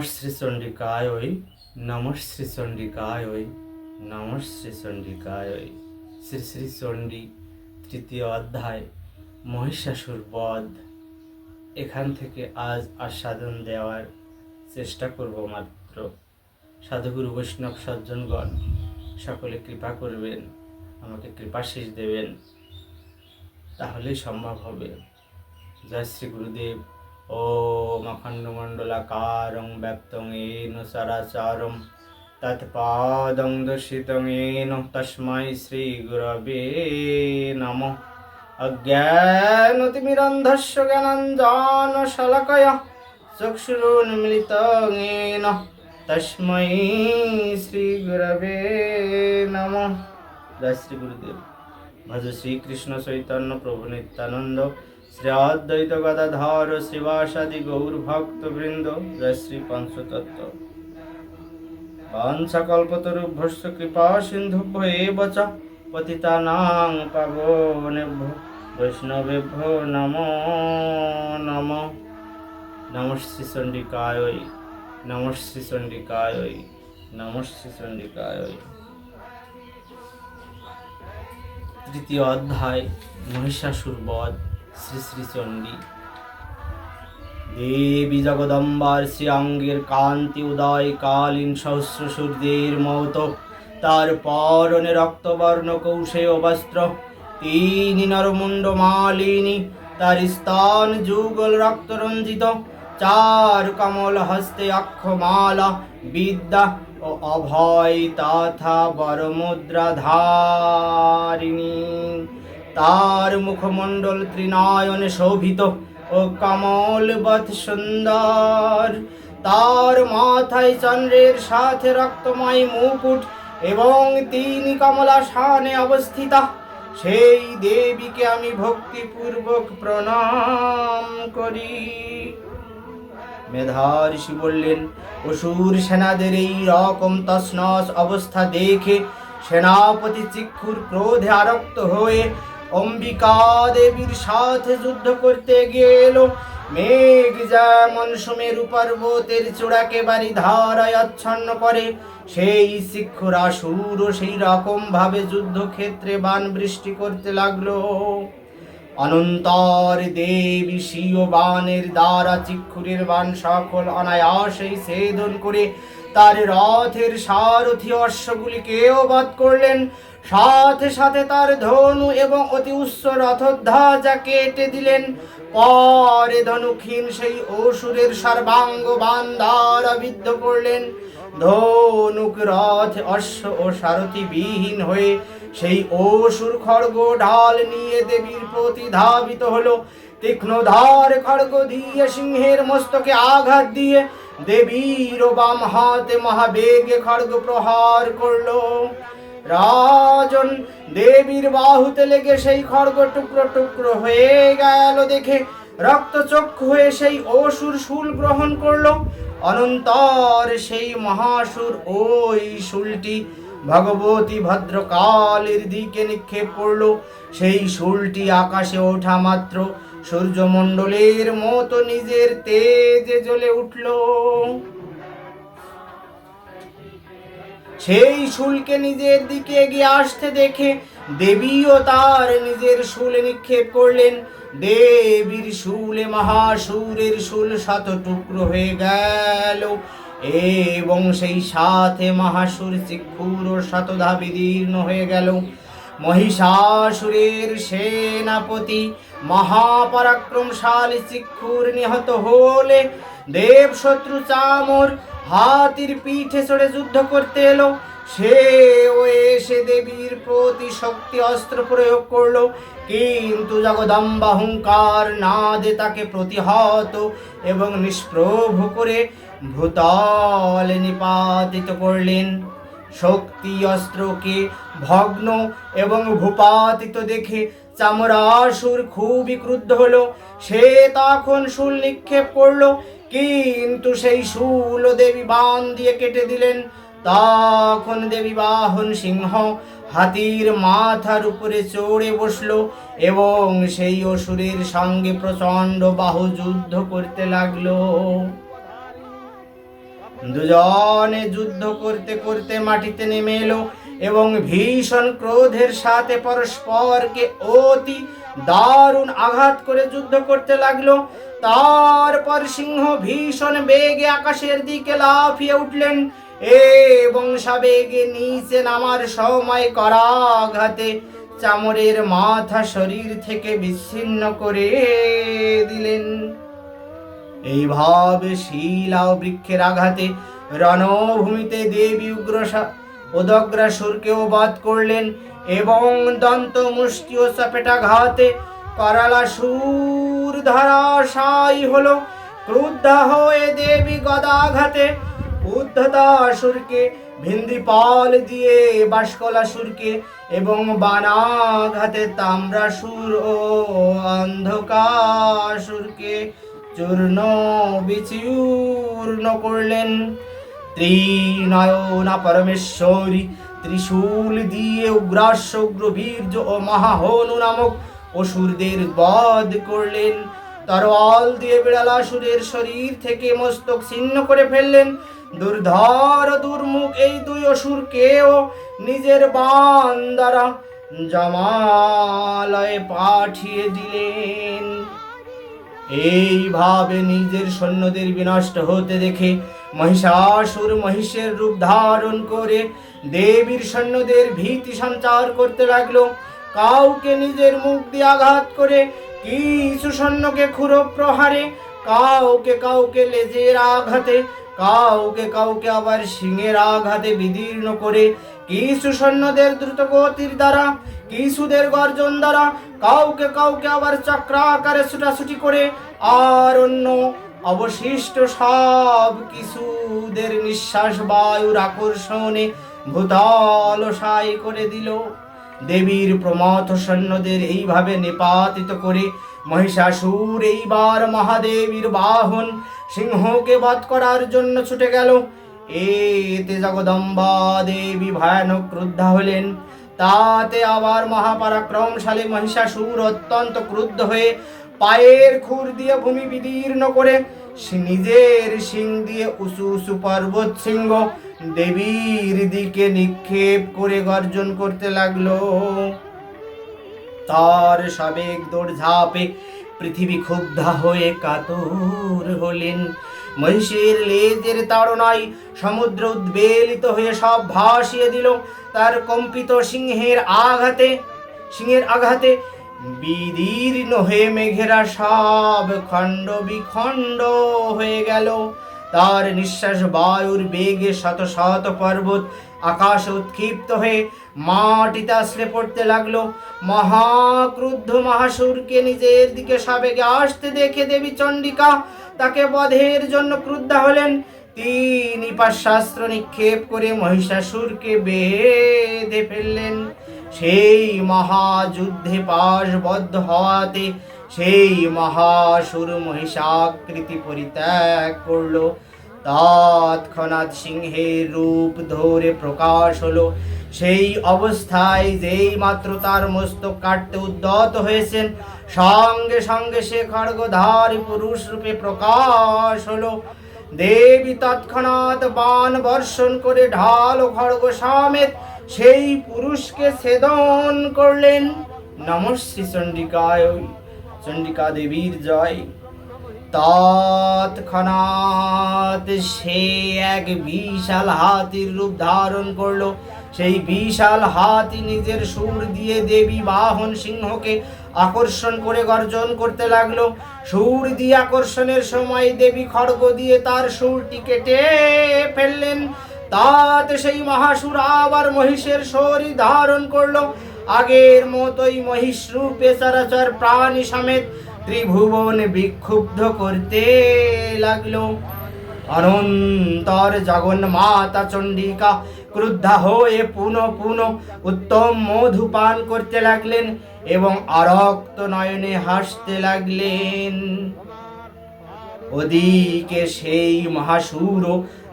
নমঃ শ্রী চণ্ডিকায় ওই নমঃ শ্রী চণ্ডিকায় ওই নমঃ শ্রী চণ্ডিকায় ওই শ্রী শ্রী চণ্ডী তৃতীয় অধ্যায় মহিষাসুর বধ এখান থেকে আজ আস্বাদন দেওয়ার চেষ্টা করব মাত্র। সাধুগুরু বৈষ্ণব সজ্জনগণ, সকলে কৃপা করবেন, আমাকে কৃপাশীষ দেবেন। তাহলেই সম্ভব হবে। জয় শ্রী গুরুদেব। ॐ अखण्डमण्डलाकारं व्याप्तं येन सराचारं तत्पादं दूषितं येन तस्मै श्रीगुरवे नमः अज्ञानतिमिरन्धस्य ज्ञानञ्जानशलकय चक्षुरुन्मिलितं येन तस्मै श्रीगुरवे नमः जय श्रीगुरुदेव भज श्रीकृष्णचैतन्यप्रभुनित्यानन्द শ্রীকৃষ্ণ চৈতন্য প্রভু নিত্যানন্দ শ্রী অদ্বৈত গদাধর শ্রীবাসাদি গৌর ভক্ত বৃন্দ জয় শ্রী পঞ্চতত্ত্ব। পাঞ্চকল্পতরুভ্যশ্চ কৃপা সিন্ধুভ্য চ, পতিতানাং পাবনেভ্য বৈষ্ণবেভ্য নমো নম। নম শ্রী চণ্ডিকায় নম শ্রী চণ্ডিকায় নম শ্রী চণ্ডিকায়। তৃতীয় অধ্যায় মহিষাসুর বধ শ্রী শ্রী চণ্ডী দেবী জগদম্বার শ্রীঅঙ্গের কান্তি উদয় কালীন সহস্র সূর্যের মত তার পরনে রক্তবর্ণ কৌশে অবস্ত্র তিনি নরমুণ্ড মালিনী, তার স্তন যুগল রক্তরঞ্জিত, চার কমল হস্তে অক্ষমালা, বিদ্যা ও অভয় তথা বরমুদ্রা ধারিণী তার মুখমণ্ডল ত্রিনয়নে শোভিত ও কমলবৎ সুন্দর। তার মাথায় চন্দ্রের সাথে রক্তময় মুকুট এবং তিনি কমলাসনে অবস্থিতা। সেই দেবীকে আমি ভক্তিপূর্বক প্রণাম করি। মেধাঋষি বললেন, অসুর সেনাদের এই রকম তসনস অবস্থা দেখে সেনাপতি চিক্ষুর ক্রোধে আরক্ত হয়ে অম্বিকা দেবীর সাথে যুদ্ধ করতে গেল। মেঘ যেমন সুমেরু পর্বতের চূড়াকে বাড়ি ধারায় আচ্ছন্ন করে, সেই শিক্ষুর আসুর সেই রকম ভাবে যুদ্ধক্ষেত্রে বান বৃষ্টি করতে লাগল। অনন্তর দেবী স্বীয় বানের দ্বারা চিক্ষুরের বান সকল অনায়াসেই ছেদন করে তার রথের সারথি অশ্বগুলিকেও বধ করলেন। সাথে সাথে তার ধনু এবং অতি উচ্চ রথধ্বজা কেটে দিলেন। পরে ধনুক্ষীন সেই অসুরের সর্বাঙ্গ বান দ্বারা বিদ্ধ করলেন। ধনুক রথ অশ্ব ও সারথি বিহীন হয়ে সেই অসুর খড়গ ঢাল নিয়ে দেবীর প্রতি ধাবিত হলো। তীক্ষ্ণ ধার খড়গ দিয়ে সিংহের মস্তকে আঘাত দিয়ে দেবীর বাম হাতে মহাবেগে খড়গ প্রহার করল। রাজন দেবীর বাহুতে লেগে সেই খড়গ টুকরো টুকরো হয়ে গেল দেখে। রক্তচক্ষু হয়ে সেই অসুর শুল গ্রহণ করল। অনন্তর সেই মহাসুর ওই শুলটি ভগবতী ভদ্রকালের দিকে নিক্ষেপ করল। সেই শুলটি আকাশে ওঠা মাত্র। সূর্যমণ্ডলের মতো নিজের তেজে জ্বলে উঠল। সেই শুলকে নিজের দিকে এগিয়ে আসতে দেখে দেবীও তার নিজের শুল নিক্ষেপ করলেন। দেবীর শুলে মহাসুরের শুল শত টুকরো হয়ে গেল এবং সেই সাথে মহাসুর চিক্ষুর শতধা বিদীর্ণ হয়ে গেল। মহিষাসুরের সেনাপতি মহাপরাক্রমশালী চিক্ষুর নিহত হলে দেব শত্রু চামর, হাতির পিঠে চড়ে যুদ্ধ করতে এলো। সে ও এসে দেবীর প্রতি শক্তি অস্ত্র প্রয়োগ করল। কিন্তু জগদম্বা হুঙ্কার না দে তাকে প্রতিহত এবং নিষ্প্রভ করে ভূতলে নিপাতিত করলেন। শক্তি অস্ত্রকে ভগ্ন এবং ভূপাতিত দেখে চামরাসুর খুবই ক্রুদ্ধ হলো। সে তখন শুল নিক্ষেপ করল। কিন্তু সেই শুল দেবী বান দিয়ে কেটে দিলেন। তখন দেবী বাহন সিংহ হাতির মাথার উপরে চড়ে বসল এবং সেই অসুরের সঙ্গে প্রচণ্ড বাহু যুদ্ধ করতে লাগল। দুজনে যুদ্ধ করতে করতে মাটিতে নেমে এলো। এবং ভীষণ ক্রোধের সাথে পরস্পরকে অতি দারুণ আঘাত করে যুদ্ধ করতে লাগল। তারপর সিংহ ভীষণ বেগে আকাশের দিকে লাফিয়ে উঠলেন এবং সাবেগে নিচে নামার সময় করাঘাতে চামড়ের মাথা শরীর থেকে বিচ্ছিন্ন করে দিলেন। এইভাবে শিলা ও বৃক্ষের আঘাতে রণভূমিতে দেবী উগ্রসা উদগ্রাসুরকেও বাদ করলেন এবং দন্ত মুষ্টি ও চাপেটাঘাতে করালাসুর ধারাশায়ী হল। ক্রুদ্ধা হয়ে দেবী গদাঘাতে উদ্ধতাসুরকে ভিন্দিপাল দিয়ে বাসকলাসুরকে এবং বানাঘাতে তাম্রাসুর ও অন্ধকাসুরকে চূর্ণ বিচূর্ণ করলেন। ত্রিনয়না পরমেশ্বরী, ত্রিশূল দিয়ে উগ্রাস্য উগ্রবীর্য ও মহাহনু নামক অসুরদের বধ করলেন। তরোয়াল দিয়ে বিড়ালাসুরের শরীর থেকে মস্তক ছিন্ন করে ফেললেন। দুর্ধর দুর্মুখ এই দুই অসুরকেও নিজের বান দ্বারা জমালয়ে পাঠিয়ে দিলেন। এইভাবে নিজের সৈন্যদের বিনষ্ট হতে দেখে মহিষাসুর মহিষের রূপ ধারণ করে দেবীর সৈন্যদের ভীতি সঞ্চার করতে লাগল। কাউকে নিজের মুখ দিয়ে আঘাত করে কিছু সৈন্যকে খুরো প্রহারে কাউকে কাউকে লেজের আঘাতে, কাউকে কাউকে আবার সিংহের আঘাতে বিদীর্ণ করে কিছু সৈন্যদের দ্রুত গতির দ্বারা, কিছুদের গর্জন দ্বারা, কাউকে কাউকে আবার চক্রাকারে ছুটাছুটি করে, আর অন্য অবশিষ্ট সব কিছুদের নিঃশ্বাস বায়ুর আকর্ষণে ভূতালসাই করে দিল। দেবীর প্রমথ সৈন্যদের এইভাবে নিপাতিত করে মহিষাসুর এইবার মহাদেবীর বাহন সিংহকে বধ করার জন্য ছুটে গেল। এতে জগদম্বা দেবী ভয়ানক ক্রুদ্ধা হলেন। তাতে আবার মহাপরাক্রমশালী মহিষাসুর অত্যন্ত ক্রুদ্ধ হয়ে পায়ের খুর দিয়ে ভূমি বিদীর্ণ করে নিজের সিং দিয়ে উঁচু উঁচু পর্বত সিংহ দেবীর দিকে নিক্ষেপ করে গর্জন করতে লাগল। তার সাবেক দৌড়ঝাঁপে পৃথিবী ক্ষুব্ধা হয়ে কাতর হলেন। মহিষের লেজের তাড়নায় সমুদ্র উদ্বেলিত হয়ে সব ভাসিয়ে দিল। তার কম্পিত সিংহের আঘাতে সিংহের আঘাতে বিদীর্ণ হয়ে মেঘেরা সব খণ্ড বিখণ্ড হয়ে গেল। তার নিঃশ্বাস বায়ুর বেগে শত শত পর্বত আকাশ উৎক্ষিপ্ত হয়ে মাটিতে আশ্রে পড়তে লাগল। মহাক্রুদ্ধ মহাসুরকে নিজের দিকে সাবেগে আসতে দেখে দেবী চণ্ডিকা তাকে বধের জন্য ক্রুদ্ধা হলেন। তিনি পাশাস্ত্র নিক্ষেপ করে মহিষাসুরকে বেঁধে ফেললেন। সেই মহাযুদ্ধে পাশবদ্ধ হওয়াতে সেই মহাসুর মহিষাকৃতি পরিত্যাগ করল। তৎক্ষণাৎ সিংহের রূপ ধরে প্রকাশ হলো। সেই অবস্থায় যেই মাত্র তার মস্তক কাটতে উদ্যত হয়েছেন, সঙ্গে সঙ্গে সে খড়গধারী পুরুষ রূপে প্রকাশ হলো। দেবী তৎক্ষণাৎ বান বর্ষণ করে ঢাল ও খড়গ সমেত সেই পুরুষকে ছেদন করলেন। নমঃ শ্রী চণ্ডিকায়। চণ্ডিকা দেবীর জয়। তৎক্ষণাৎ সে এক বিশাল হাতির রূপ ধারণ করল। সেই বিশাল হাতি নিজের সুর দিয়ে দেবী বাহন সিংহকে আকর্ষণ করে গর্জন করতে লাগল। সুর দিয়ে আকর্ষণের সময় দেবী খড়গ দিয়ে তার সুরটি কেটে ফেললেন। তাতে সেই মহাসুর আবার মহিষের শরীর ধারণ করল। আগের মতোই মহিষ রূপে চরাচর প্রাণী সমেত ত্রিভুবন বিক্ষুব্ধ করতে লাগল। অনন্তর জগন্মাতা চণ্ডিকা ক্রুদ্ধা হয়ে পুনঃ পুনঃ উত্তম মধু পান করতে লাগলেন এবং আরক্ত নয়নে হাসতে লাগলেন। ওদিকে সেই মহাসুর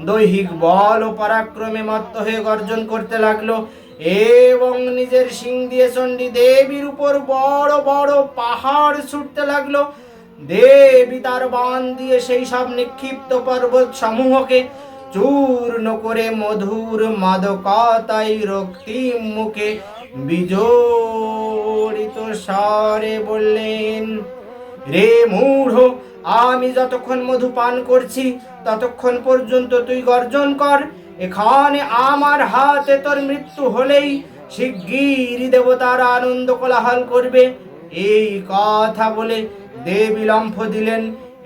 দৈহিক বল ও পরাক্রমে মত্ত হয়ে গর্জন করতে লাগল। এবং নিজের সিং দিয়ে চণ্ডী দেবীর উপর বড় বড় পাহাড় ছুটতে লাগল। দেবী তার বান দিয়ে সেই সব নিক্ষিপ্ত পর্বত সমূহকে চূর্ণ করে মধুর মাদকতাই রক্তিম মুখে বিজড়িত স্বরে বললেন, রে মূঢ় আমি যতক্ষণ মধু পান করছি, ততক্ষণ পর্যন্ত তুই গর্জন কর। এখানে আমার হাতে তোর মৃত্যু হলেই শিগগিরই দেবতারা আনন্দ কোলাহল করবে। এই কথা বলে দেবী লম্ফ দিলেন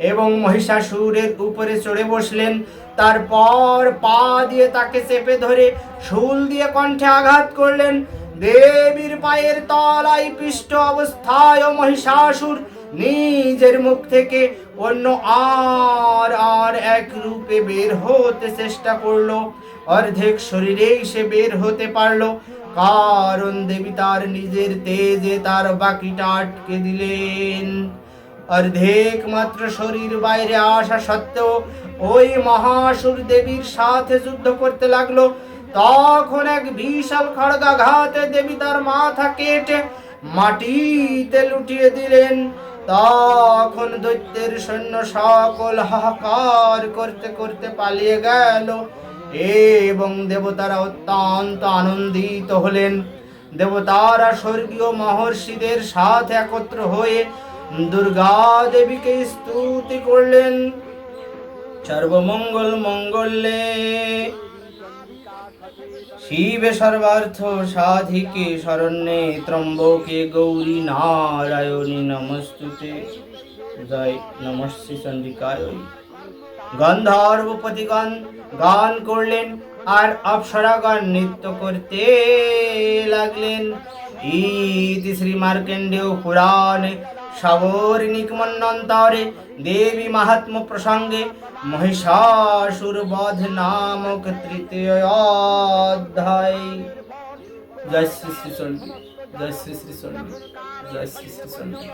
এবং মহিষাসুরের উপরে চড়ে বসলেন। তারপর পা দিয়ে তাকে চেপে ধরে শুল দিয়ে কণ্ঠে আঘাত করলেন। দেবীর পায়ের তলায় পিষ্ট অবস্থায় মহিষাসুর নিজের মুখ থেকে অন্য আর আর এক রূপে বের হতে চেষ্টা করল। অর্ধেক শরীরেই সে বের হতে পারল। কারণ দেবী তার নিজের তেজে তার বাকিটা আটকে দিলেন। অর্ধেক মাত্র শরীর বাইরে আসা সত্ত্বেও ওই মহাসুর দেবীর সাথে যুদ্ধ করতে লাগল। তখন এক বিশাল খড়গাঘাতে দেবী তার মাথা কেটে মাটিতে লুটিয়ে দিলেন। তখন দৈত্যের সৈন্য সকল হাহাকার করতে করতে পালিয়ে গেল। এবং দেবতারা অত্যন্ত আনন্দিত হলেন। দেবতারা স্বর্গীয় মহর্ষিদের সাথে একত্র হয়ে দুর্গা দেবীকে স্তুতি করলেন। সর্বমঙ্গল মঙ্গলে। শিবে সর্বার্থ সাধিকে শরণ্যে ত্রম্বকে গৌরী নারায়ণী নমস্তুতে। জয় নমস্বী চন্দ্রিকায়। গন্ধর্বপতিগণ গান করলেন আর অপ্সরাগণ নৃত্য করতে লাগলেন। ইতি শ্রী মার্কেন্ডেয় পুরাণে সাবরণিক নিকমন্নন্তরে দেবী মাহাত্ম প্রসঙ্গে মহিষাসুর বধ নামক তৃতীয় অধ্যায়। জয় শ্রী শ্রী চণ্ডী, জয় শ্রী শ্রী চণ্ডী, জয় শ্রী শ্রী চণ্ডী।